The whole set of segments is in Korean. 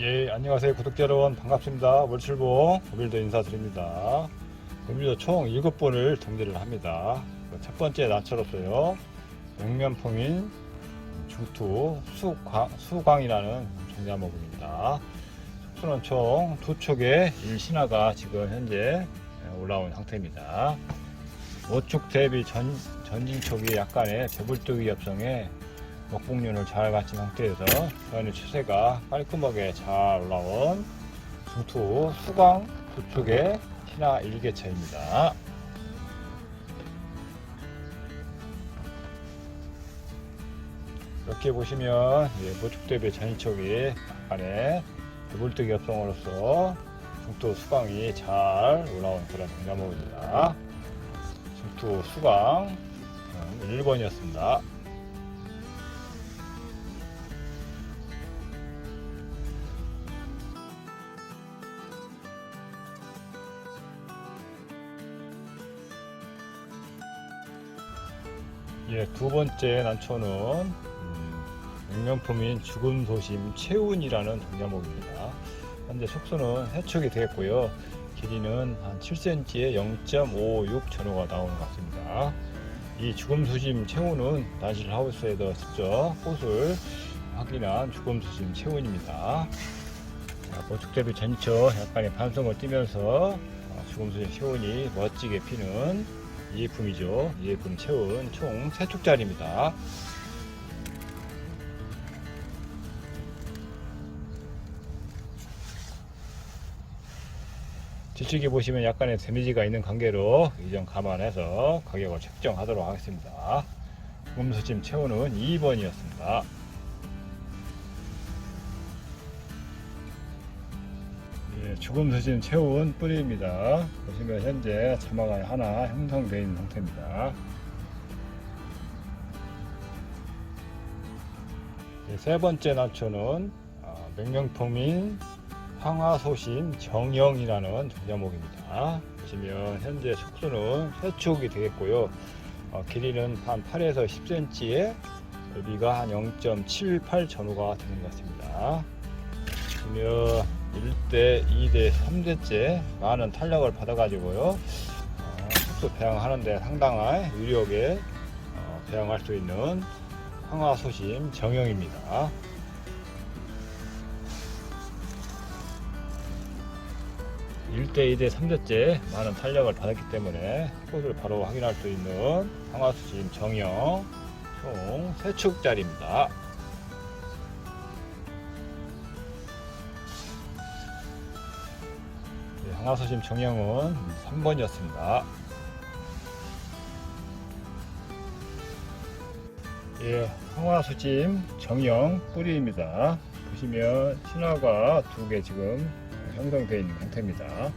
예, 안녕하세요. 구독자 여러분 반갑습니다. 월출봉 오늘도 인사드립니다. 오늘도 총 7번을 정리를 합니다. 그첫 번째 나철로서요. 영면풍인 중투 수광, 수광이라는 종자목입니다. 속수는 총 두 촉의 일신화가 지금 현재 올라온 상태입니다. 오축 대비 전, 전진촉이 약간의 배불뚝이 협성에 먹봉륜을 잘 갖춘 상태에서 저희는 추세가 깔끔하게 잘 올라온 중투 수광 두축의 신화 일개차입니다. 이렇게 보시면 예, 모축 대비 전인촉이 약간의 배불뚝이 협성으로서 중투 수광이 잘 올라온 그런 동자목입니다. 중투 수광 1번이었습니다. 예, 두 번째 난초는 음, 명명품인 죽은 소심 채운이라는 동자목입니다. 현재 속수는 해촉이 되었고요. 길이는 한 7cm에 0.56 전후가 나오는 것 같습니다. 이 죽음 수심 채운은 단실 하우스에서 직접 꽃을 확인한 죽음 수심 채운입니다. 자, 보축 대비 전처 약간의 반성을 띠면서 어, 죽음 수심 채운이 멋지게 피는 이 예품이죠. 이예품 채운 총 3축짜리입니다. 뒤쪽에 보시면 약간의 데미지가 있는 관계로 이 점 감안해서 가격을 책정하도록 하겠습니다. 금수짐 채우는 2번이었습니다. 죽음수진 채운 뿌리입니다. 보시면 현재 자막이 하나 형성되어 있는 상태입니다. 예, 세 번째 나초는 아, 맹명품인 황화소심 정영이라는 종자목입니다. 보시면 현재 속수는 세촉이 되겠고요. 어, 길이는 한 8에서 10cm에 넓이가 한 0.78 전후가 되는 것 같습니다. 보시면 1대, 2대, 3대째 많은 탄력을 받아가지고요. 어, 속수 배양하는데 상당한 유력에 어, 배양할 수 있는 황화소심 정형입니다. 1대, 2대, 3대째 많은 탄력을 받았기 때문에 꽃을 바로 확인할 수 있는 황화수심 정형 총 3축짜리입니다. 네, 황화수심 정형은 3번이었습니다. 예, 황화수심 정형 뿌리입니다. 보시면 신화가 두 개 지금 형성되어 있는 상태입니다.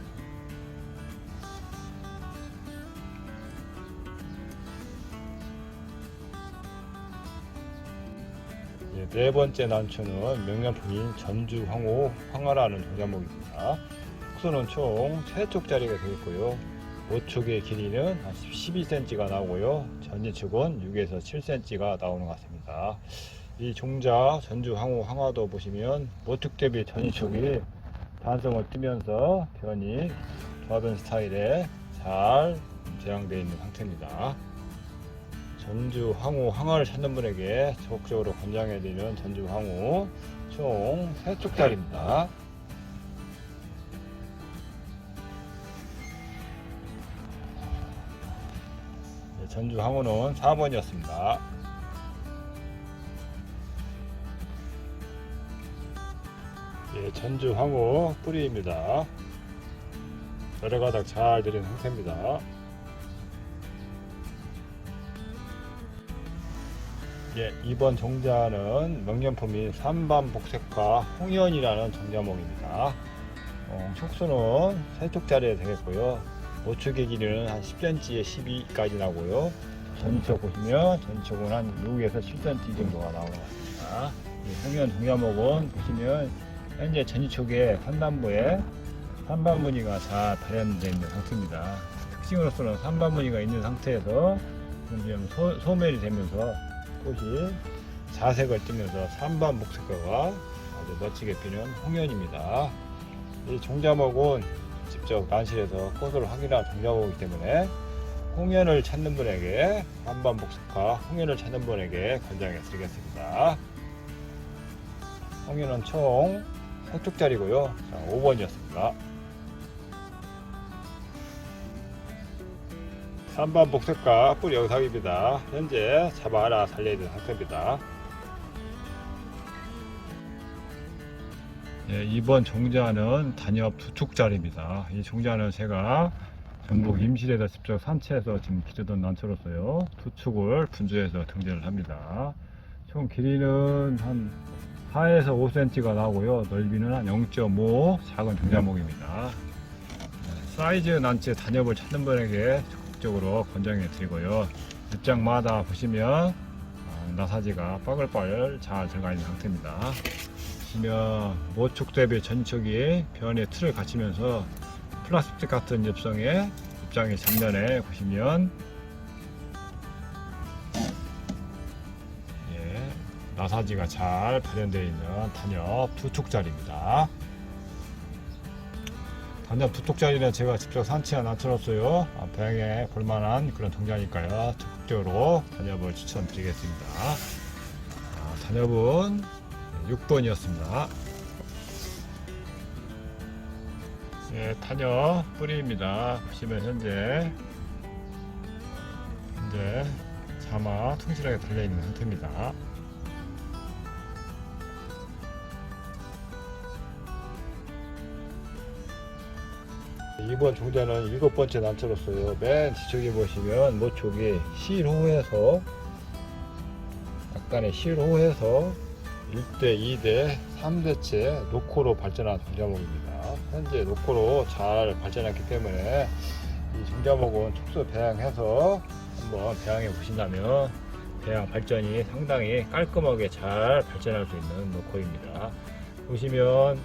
예, 네 번째 난초는 명량품인 전주 황호 황화라는 종자목입니다. 속수는 총 3촉짜리가 되겠고요. 5촉의 길이는 한 12cm가 나오고요. 전지축은 6에서 7cm가 나오는 것 같습니다. 이 종자 전주황호 황화도 보시면 모축 대비 전지축이 단성을 뜨면서 변이 조합변 스타일에 잘 제왕되어 있는 상태입니다. 전주 황후 황화를 찾는 분에게 적극적으로 권장해 드리는 전주 황후 총 3쪽짜리입니다. 전주 황후는 4번이었습니다. 예, 전주 황후 뿌리입니다. 여러 가닥 잘 들인 상태입니다. 예, 이번 종자는 명년품인 삼반 복색과 홍연이라는 종자목입니다. 어, 촉수는 세쪽짜리 되겠고요. 모축의 길이는 한 10cm에 12까지 나고요. 전쪽 보시면 전쪽은 한 6에서 7cm 정도가 나오는 것 같습니다. 이 홍연 종자목은 보시면 현재 전지촉의 산단부에 산반 무늬가 잘 발현되어 있는 상태입니다. 특징으로서는 산반 무늬가 있는 상태에서 소, 소멸이 되면서 꽃이 자색을 띠면서 산반 목색과가 아주 멋지게 피는 홍연입니다. 이 종자목은 직접 난실에서 꽃을 확인한 종자목이기 때문에 홍연을 찾는 분에게 한반 복숭아 홍연을 찾는 분에게 권장해 드리겠습니다. 홍연은 총 3쪽짜리고요. 5번이었습니다. 3번 복색과 뿌리 영상입니다. 현재 잡아라 살려야 되는 상태입니다. 예, 이번 종자는 단엽 두 축짜리입니다. 이 종자는 제가 전북 임실에서 직접 산채에서 지금 기르던 난초로서요. 두 축을 분주해서 등재를 합니다. 총 길이는 한 4에서 5cm가 나오고요. 넓이는 한 0.5 작은 종자목입니다. 네, 사이즈 난치 단엽을 찾는 분에게 적극적으로 권장해 드리고요. 입장마다 보시면 어, 나사지가 빠글빠글 잘 들어가 있는 상태입니다. 보시면 모축 대비 전축이 변의 틀을 갖추면서 플라스틱 같은 엽성의 입장의 전면에 보시면 예, 나사지가 잘 발현되어 있는 단엽 두 축짜리입니다. 단엽 두 축짜리는 제가 직접 산치에 낮춰놨어요. 아, 배양에 볼만한 그런 동자니까요. 적극적으로 단엽을 추천드리겠습니다. 아, 단엽은 6번이었습니다. 예, 탄여 뿌리입니다. 보시면 현재 현재 자마 충실하게 달려 있는 상태입니다. 이번 종자는 일곱 번째 난초로서요. 맨 뒤쪽에 보시면 모촉이 실호에서 약간의 실호에서 1대, 2대, 3대째 노코로 발전한 종자목입니다. 현재 노코로 잘 발전했기 때문에 이 종자목은 촉수 배양해서 한번 배양해 보신다면 배양 발전이 상당히 깔끔하게 잘 발전할 수 있는 노코입니다. 보시면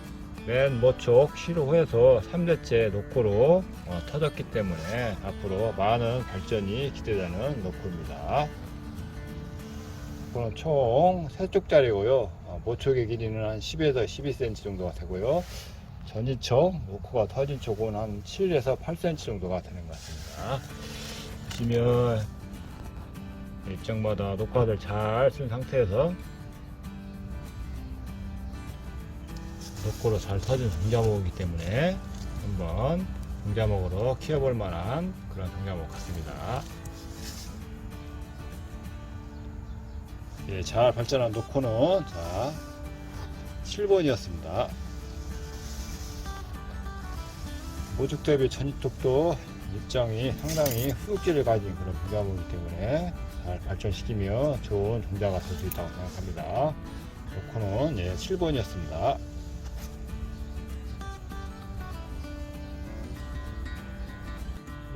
맨 모촉 실호에서 3대째 노코로 어, 터졌기 때문에 앞으로 많은 발전이 기대되는 노코입니다. 이거는 총 3쪽짜리고요. 어, 모촉의 길이는 한 10에서 12cm 정도가 되고요. 전이촉, 노코가 터진 쪽은 한 7에서 8cm 정도가 되는 것 같습니다. 보시면 입장마다 녹화를 잘 쓴 상태에서 녹고로 잘 터진 종자목이기 때문에 한번 종자목으로 키워볼 만한 그런 종자목 같습니다. 예, 잘 발전한 노코는 자 7번이었습니다. 모죽 대비 전이톡도 입장이 상당히 후육지를 가진 그런 종자목이기 때문에 잘 발전시키며 좋은 종자가 될 수 있다고 생각합니다. 노코는 예, 7번이었습니다.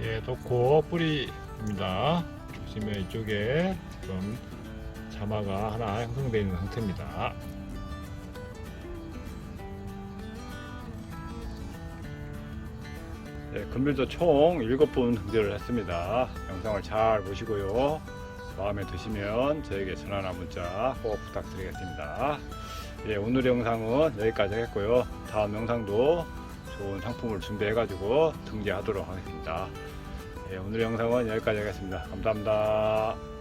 예, 놓고 뿌리입니다. 보시면 이쪽에 좀 자마가 하나 형성되어 있는 상태입니다. 네, 금밀도 총 7분 등재를 했습니다. 영상을 잘 보시고요. 마음에 드시면 저에게 전화나 문자 꼭 부탁드리겠습니다. 예, 오늘 영상은 여기까지 하겠고요. 다음 영상도 좋은 상품을 준비해가지고 등재하도록 하겠습니다. 예, 오늘 영상은 여기까지 하겠습니다. 감사합니다.